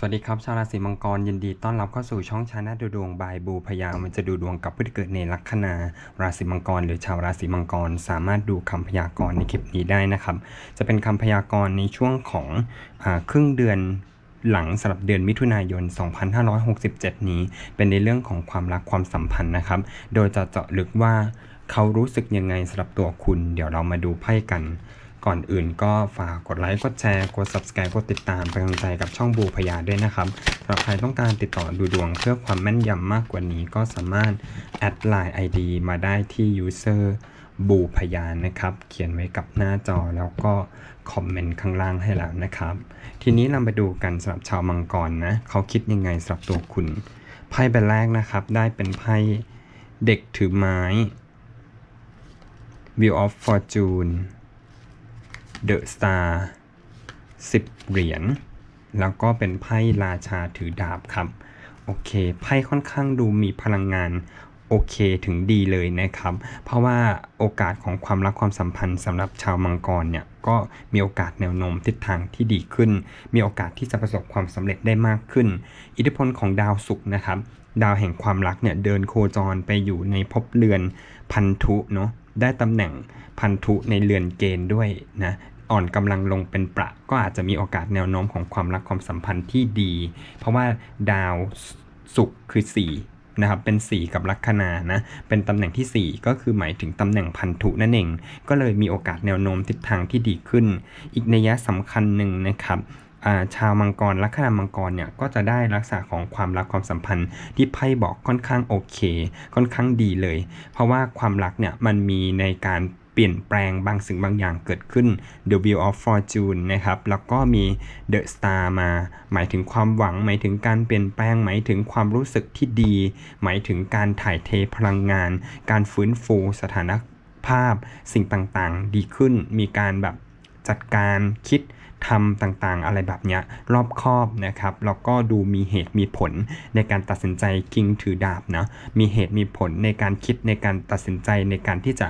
สวัสดีครับ ชาวราศีมังกรยินดีต้อนรับเข้าสู่ช่องชาแนลดูดวงบายบูพยามันจะดูดวงกับผู้ที่เกิดในลัคนาราศีมังกร หรือชาวราศีมังกร สามารถดูคำพยากรณ์ในคลิปนี้ได้นะครับ จะเป็นคำพยากรณ์ในช่วงของอครึ่งเดือนหลังสำหรับเดือนมิถุนายน 2567 นี้ เป็นในเรื่องของความรักความสัมพันธ์นะครับ โดยจะเจาะลึกว่าเขารู้สึกยังไงสำหรับตัวคุณ เดี๋ยวเรามาดูไพ่กัน ก่อนอื่นก็ฝากกดไลค์ กดแชร์ กด subscribe กดติดตามเป็นกำลังใจกับช่องบูพยาด้วยนะครับสำหรับใครต้องการติดต่อดูดวงเพื่อความแม่นยำมากกว่านี้ก็สามารถแอดไลน์ ID มาได้ที่ user บูพยานะครับ เขียนไว้กับหน้าจอแล้วก็คอมเมนต์ข้างล่างให้แล้วนะครับ ทีนี้เรามาดูกันสำหรับชาวมังกรนะ เขาคิดยังไงสำหรับตัวคุณ ไพ่ใบแรกนะครับ ได้เป็นไพ่เด็กถือไม้ Wheel of Fortune The Star 10เหรียญ แล้วก็เป็นไพ่ราชาถือดาบครับ โอเค ไพ่ค่อนข้างดูมีพลังงานโอเคถึงดีเลยนะครับ เพราะว่าโอกาสของความรักความสัมพันธ์สำหรับชาวมังกรเนี่ยก็มีโอกาสแนวโน้มทิศทางที่ดีขึ้น มีโอกาสที่จะประสบความสำเร็จได้มากขึ้น อิทธิพลของดาวศุกร์นะครับ ดาวแห่งความรักเนี่ยเดินโคจรไปอยู่ในภพเรือนพันธุเนาะ ได้ตำแหน่งพันธุในเรือนเกณฑ์ด้วยนะอ่อนกำลังลงเป็นประก็อาจจะมีโอกาสแนวโน้มของความรักความสัมพันธ์ที่ดี เพราะว่าดาวศุกร์คือ 4 นะครับ เป็น 4 กับลัคนานะ เป็นตำแหน่งที่ 4 ก็คือหมายถึงตำแหน่งพันธุนั่นเอง ก็เลยมีโอกาสแนวโน้มทิศทางที่ดีขึ้น อีกนัยยะสำคัญหนึ่งนะครับ ชาวมังกรลัคนามังกรเนี่ยก็จะได้ลักษณะของความรักความสัมพันธ์ ที่ไพ่บอกค่อนข้างโอเค ค่อนข้างดีเลย เพราะว่าความรักเนี่ยมันมีในการเปลี่ยนแปลงบางสิ่งบางอย่างเกิดขึ้น The Wheel of Fortune นะครับ แล้วก็มี The Star มา หมายถึงความหวัง หมายถึงการเปลี่ยนแปลง หมายถึงความรู้สึกที่ดี หมายถึงการถ่ายเทพลังงาน การฟื้นฟูสถานภาพ สิ่งต่างๆ ดีขึ้น มีการแบบจัดการคิด ทำต่างๆ อะไรแบบเนี้ยรอบคอบนะครับแล้วก็ดูมีเหตุมีผลในการตัดสินใจคิงถือดาบนะมีเหตุมีผลในการคิดในการตัดสินใจในการที่จะ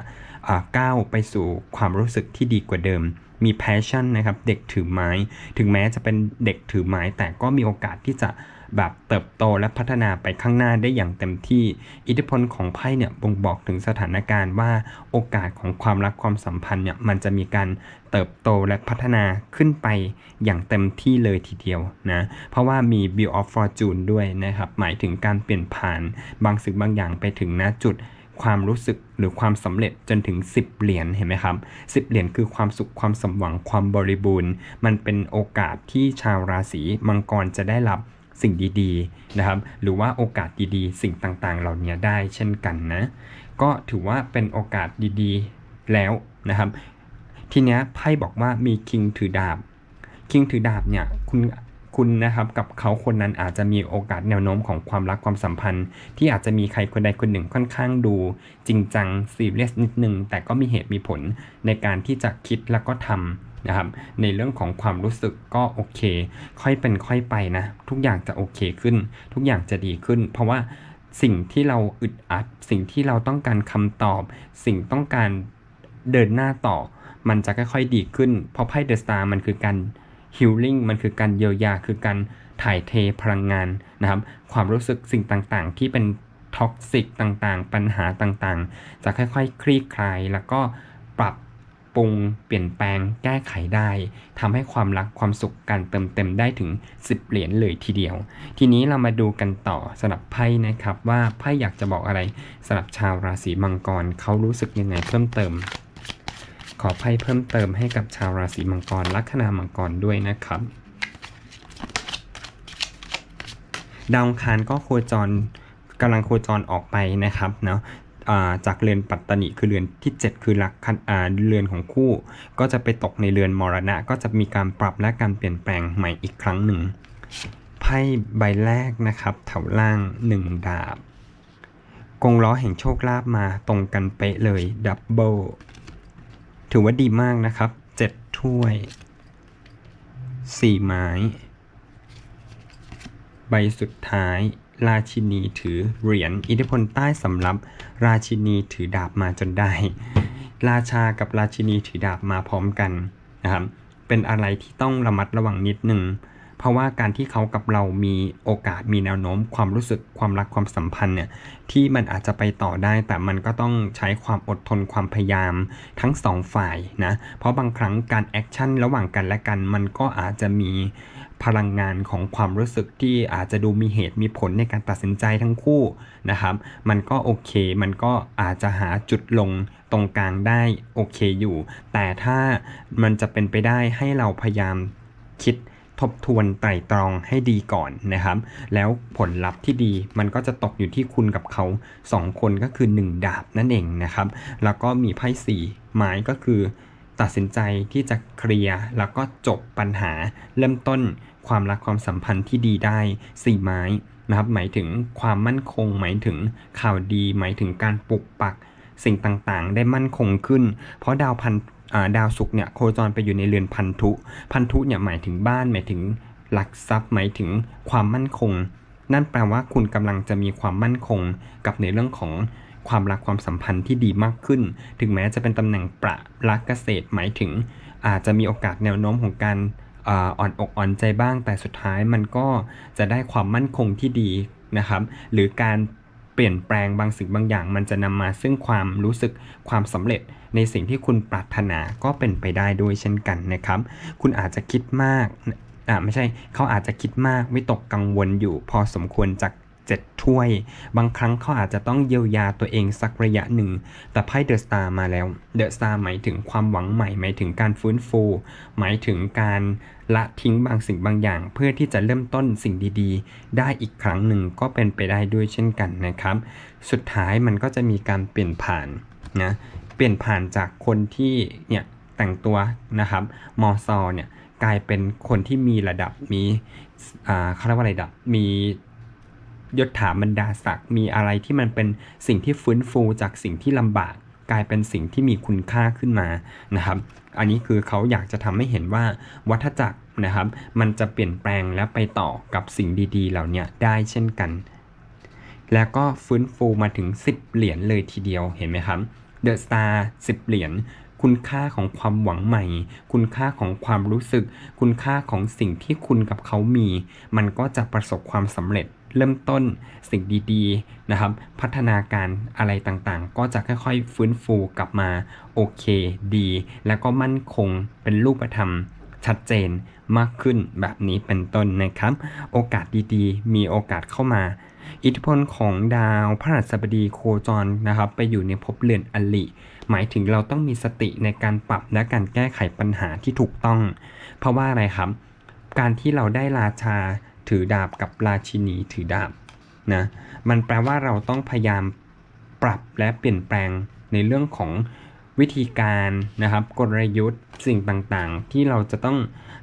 ก้าวไปสู่ความรู้สึกที่ดีกว่าเดิม มีแพชชั่นนะครับเด็กถือไม้ ถึงแม้จะเป็นเด็กถือไม้ แต่ก็มีโอกาสที่จะ แบบเติบโตและพัฒนาไปข้างหน้าได้อย่างเต็มที่ อิทธิพลของไพ่เนี่ยบ่งบอกถึงสถานการณ์ว่าโอกาสของความรักความสัมพันธ์เนี่ยมันจะมีการเติบโตและพัฒนาขึ้นไปอย่างเต็มที่เลยทีเดียวนะ เพราะว่ามี Wheel of Fortune ด้วยนะครับ หมายถึงการเปลี่ยนผ่านบางสิ่งบางอย่างไปถึงณจุดความรู้สึกหรือความสำเร็จจนถึง 10 เหรียญเห็นไหมครับ 10 เหรียญคือความสุขความสมหวังความบริบูรณ์ มันเป็นโอกาสที่ชาวราศีมังกรจะได้รับ สิ่งดีๆนะครับ หรือว่าโอกาสดีๆ สิ่งต่างๆ เหล่านี้ได้เช่นกันนะ ก็ถือว่าเป็นโอกาสดีๆแล้วนะครับ ทีเนี้ยไพ่บอกว่ามีคิงถือดาบ คิงถือดาบเนี่ยคุณคุณนะครับกับเขาคนนั้นอาจจะมีโอกาสแนวโน้มของความรักความสัมพันธ์ ที่อาจจะมีใครคนใดคนหนึ่งค่อนข้างดู จริงจังซีเรียสนิดนึง แต่ก็มีเหตุมีผลในการที่จะคิดแล้วก็ทำ นะครับ ในเรื่องของความรู้สึกก็โอเค ค่อยเป็นค่อยไปนะ ทุกอย่างจะโอเคขึ้น ทุกอย่างจะดีขึ้น เพราะว่าสิ่งที่เราอึดอัด สิ่งที่เราต้องการคำตอบ สิ่งต้องการเดินหน้าต่อ มันจะค่อยๆดีขึ้น เพราะไพ่เดอะสตาร์มันคือการฮิลลิ่งมันคือการเยียวยาคือการถ่ายเทพลังงานนะครับ ความรู้สึกสิ่งต่างๆ ที่เป็นท็อกซิกต่างๆ ปัญหาต่างๆ จะค่อยๆ คลี่คลายแล้วก็ปรับ ปรุง เปลี่ยนแปลง แก้ไขได้ทำให้ความรักความสุขการเติมเต็มได้ถึง 10 เหรียญเลยทีเดียว ทีนี้เรามาดูกันต่อสำหรับไพ่นะครับว่าไพ่อยากจะบอกอะไรสำหรับชาวราศีมังกรเขารู้สึกยังไงเพิ่มเติม ขอไพ่เพิ่มเติมให้กับชาวราศีมังกรลัคนามังกรด้วยนะครับดาวคารก็โคจรกำลังโคจรออกไปนะครับเนาะ จากเรือนปัตตนิคือเรือนที่ 7 คือลักคันเรือนของคู่ ก็จะไปตกในเรือนมรณะ ก็จะมีการปรับและการเปลี่ยนแปลงใหม่อีกครั้งหนึ่งไพ่ใบแรกนะครับแถวล่าง 1 ดาบ กงล้อแห่งโชคลาภมาตรงกันเป๊ะเลยดับเบิลถือว่าดีมากนะครับเจ็ดถ้วยสี่ไม้ ใบสุดท้าย ราชินีถือเหรียญ อิทธิพลใต้สำรับ ราชินีถือดาบมาจนได้ ราชากับราชินีถือดาบมาพร้อมกันนะครับ เป็นอะไรที่ต้องระมัดระวังนิดนึง เพราะว่าการที่เขากับเรามีโอกาสมีแนวโน้ม ความรู้สึกความรักความสัมพันธ์เนี่ยที่มันอาจจะไปต่อได้ แต่มันก็ต้องใช้ความอดทนความพยายามทั้งสองฝ่ายนะเพราะบางครั้งการแอคชั่นระหว่างกันและกันมันก็อาจจะมีพลังงานของความรู้สึกที่อาจจะดูมีเหตุมีผลในการตัดสินใจทั้งคู่นะครับ มันก็โอเค มันก็อาจจะหาจุดลงตรงกลางได้โอเคอยู่ แต่ถ้ามันจะเป็นไปได้ให้เราพยายามคิด ทบทวนไตร่ตรองให้ดีก่อนนะครับ แล้วผลลัพธ์ที่ดีมันก็จะตกอยู่ที่คุณกับเขา 2 คนก็คือ 1 ดาบนั่นเองนะครับ แล้วก็มีไพ่สี่ไม้ก็คือ ตัดสินใจที่จะเคลียร์แล้วก็จบปัญหา เริ่มต้นความรักความสัมพันธ์ที่ดีได้4ไม้นะครับหมายถึงความมั่นคง หมายถึงข่าวดี หมายถึงการปลุกปักสิ่งต่างๆ ได้มั่นคงขึ้น เพราะดาวพัน ดาวศุกร์เนี่ยโคจรไปอยู่ในเรือนพันธุ พันธุเนี่ยหมายถึงบ้านหมายถึงหลักทรัพย์หมายถึงความมั่นคง นั่นแปลว่าคุณกำลังจะมีความมั่นคงกับในเรื่องของความรักความสัมพันธ์ที่ดีมากขึ้น ถึงแม้จะเป็นตำแหน่งประรักเกษตรหมายถึง อาจจะมีโอกาสแนวโน้มของการอาอ่อนอกอ่อนใจบ้างแต่สุดท้ายมันก็จะได้ความมั่นคงที่ดีนะครับ หรือการ เปลี่ยนแปลงบางสิ่งบางอย่าง มันจะนำมาซึ่งความรู้สึกความสำเร็จในสิ่งที่คุณปรารถนาก็เป็นไปได้ด้วยเช่นกันนะครับ คุณอาจจะคิดมากอ่าไม่ใช่เขาอาจจะคิดมากวิตกกังวลอยู่พอสมควรจาก เจ็ดถ้วย บางครั้งเขาอาจจะต้องเยียวยาตัวเองสักระยะหนึ่ง แต่ไพ่เดอะสตาร์มาแล้ว เดอะสตาร์หมายถึงความหวังใหม่ หมายถึงการฟื้นฟู หมายถึงการละทิ้งบางสิ่งบางอย่าง เพื่อที่จะเริ่มต้นสิ่งดีๆ ได้อีกครั้งหนึ่งก็เป็นไปได้ด้วยเช่นกันนะครับ สุดท้ายมันก็จะมีการเปลี่ยนผ่านนะเปลี่ยนผ่านจากคนที่เนี่ยแต่งตัวนะครับมอซอเนี่ยกลายเป็นคนที่มีระดับมีอ่าเขาเรียกว่าอะไรดับมี ยศถาบรรดาศักดิ์มีอะไรที่มันเป็นสิ่งที่ฟื้นฟูจากสิ่งที่ลำบาก กลายเป็นสิ่งที่มีคุณค่าขึ้นมานะครับ อันนี้คือเขาอยากจะทำให้เห็นว่าวัฏจักรนะครับ มันจะเปลี่ยนแปลงและไปต่อกับสิ่งดีๆ เหล่านี้ได้เช่นกัน แล้วก็ฟื้นฟูมาถึง 10 เหรียญเลยทีเดียวเห็นไหมครับเดอะสตาร์สิบเหรียญคุณค่าของความหวังใหม่ คุณค่าของความรู้สึก คุณค่าของสิ่งที่คุณกับเขามี มันก็จะประสบความสำเร็จ เริ่มต้นสิ่งดีๆนะครับ พัฒนาการอะไรต่างๆ ก็จะค่อยๆ ฟื้นฟูกลับมาโอเคดี แล้วก็มั่นคงเป็นรูปธรรมชัดเจนมากขึ้นแบบนี้เป็นต้นนะครับ โอกาสดีๆ มีโอกาสเข้ามา อิทธิพลของดาวพระหัสบดีโคจรนะครับ ไปอยู่ในภพเรือนอลิ หมายถึงเราต้องมีสติในการปรับและการแก้ไขปัญหาที่ถูกต้อง เพราะว่าอะไรครับ การที่เราได้ราชา ถือดาบกับราชินีถือดาบนะมันแปลว่าเราต้องพยายามปรับและเปลี่ยนแปลงในเรื่องของวิธีการนะครับกลยุทธ์สิ่งต่างๆ ที่เราจะต้อง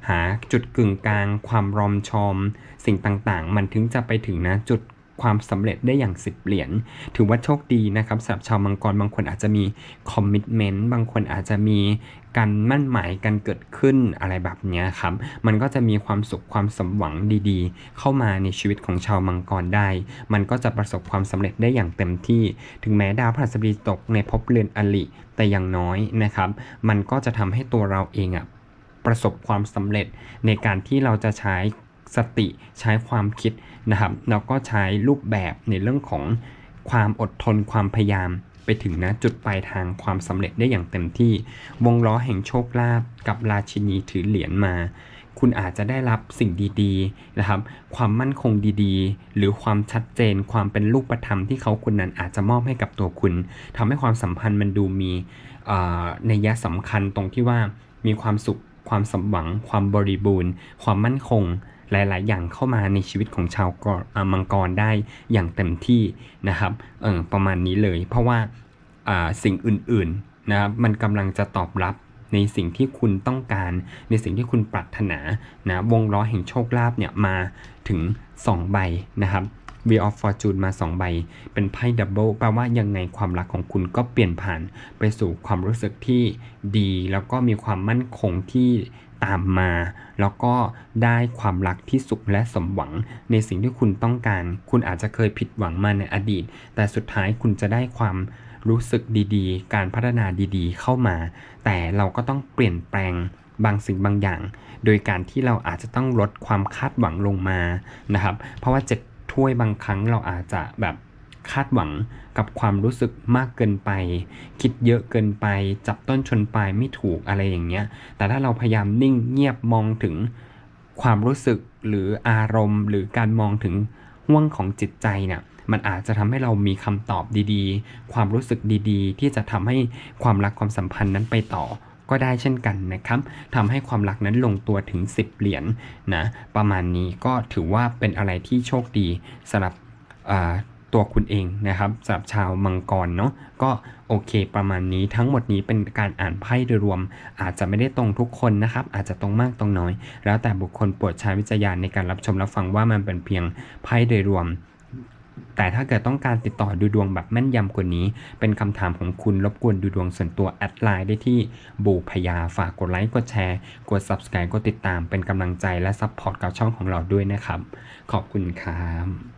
หาจุดกึ่งกลาง ความรอมชอม สิ่งต่างๆ มันถึงจะไปถึงนะจุด ความสำเร็จได้อย่างสิบเหรียญถือว่าโชคดีนะครับสำหรับชาวมังกรบางคนอาจจะมีคอมมิชเมนต์บางคนอาจจะมีการมั่นหมายกันเกิดขึ้นอะไรแบบนี้ครับ มันก็จะมีความสุขความสมหวังดีๆ เข้ามาในชีวิตของชาวมังกรได้ มันก็จะประสบความสำเร็จได้อย่างเต็มที่ ถึงแม้ดาวพฤหัสบดีตกในภพเรือนอลิ แต่อย่างน้อยนะครับ มันก็จะทำให้ตัวเราเองอะประสบความสำเร็จในการที่เราจะใช้ สติใช้ความคิดนะครับแล้วก็ใช้รูปแบบในเรื่องของความอดทนความพยายามไปถึงนะจุดปลายทางความสำเร็จได้อย่างเต็มที่ วงล้อแห่งโชคลาภกับราชินีถือเหรียญมา คุณอาจจะได้รับสิ่งดีๆนะครับ ความมั่นคงดีๆ หรือความชัดเจนความเป็นรูปธรรมที่เขาคนนั้นอาจจะมอบให้กับตัวคุณทำให้ความสัมพันธ์มันดูมีในยะสำคัญตรงที่ว่ามีความสุขความสมหวัง ความบริบูรณ์ ความมั่นคง หลาย ๆ อย่างเข้ามาในชีวิตของชาวกมังกรได้อย่างเต็มที่นะครับเออประมาณนี้เลย เพราะว่าสิ่งอื่น ๆ นะครับมันกำลังจะตอบรับในสิ่งที่คุณต้องการ ในสิ่งที่คุณปรารถนานะวงล้อแห่งโชคลาภเนี่ยมาถึง 2 ใบนะครับ w e e of Fortune มา 2 ใบ เป็นไพ่ดับเบิลแปลว่ายังไงความรักของคุณก็เปลี่ยนผ่านไปสู่ความรู้สึกที่ดี แล้วก็มีความมั่นคงที่ตามมา แล้วก็ได้ความรักที่สุขและสมหวัง ในสิ่งที่คุณต้องการ คุณอาจจะเคยผิดหวังมาในอดีต แต่สุดท้ายคุณจะได้ความรู้สึกดีๆ การพัฒนาดีๆ เข้ามา แต่เราก็ต้องเปลี่ยนแปลงบางสิ่งบางอย่าง โดยการที่เราอาจจะต้องลดความคาดหวังลงมานะครับ เพราะว่า 7 ช่วยบางครั้งเราอาจจะแบบคาดหวังกับความรู้สึกมากเกินไป คิดเยอะเกินไป จับต้นชนปลายไม่ถูกอะไรอย่างเงี้ย แต่ถ้าเราพยายามนิ่งเงียบมองถึงความรู้สึกหรืออารมณ์ หรือการมองถึงห่วงของจิตใจเนี่ยมันอาจจะทำให้เรามีคำตอบดีๆ ความรู้สึกดีๆ ที่จะทำให้ความรักความสัมพันธ์นั้นไปต่อ ก็ได้เช่นกันนะครับทำให้ความรักนั้นลงตัวถึง 10 เหรียญนะประมาณนี้ก็ถือว่าเป็นอะไรที่โชคดีสำหรับตัวคุณเองนะครับสำหรับชาวมังกรเนาะก็โอเคประมาณนี้ทั้งหมดนี้เป็นการอ่านไพ่โดยรวม อาจจะไม่ได้ตรงทุกคนนะครับ อาจจะตรงมากตรงน้อย แล้วแต่บุคคลโปรดใช้วิจารณญาณในการรับชมรับฟังว่ามันเป็นเพียงไพ่โดยรวม แต่ถ้าเกิดต้องการติดต่อดูดวงแบบแม่นยำกว่านี้ เป็นคำถามของคุณรบกวนดูดวงส่วนตัวแอดไลน์ได้ที่บูพยาฝากกดไลค์กดแชร์ กด subscribe กดติดตามเป็นกำลังใจและซัพพอร์ตกับช่องของเราด้วยนะครับ ขอบคุณครับ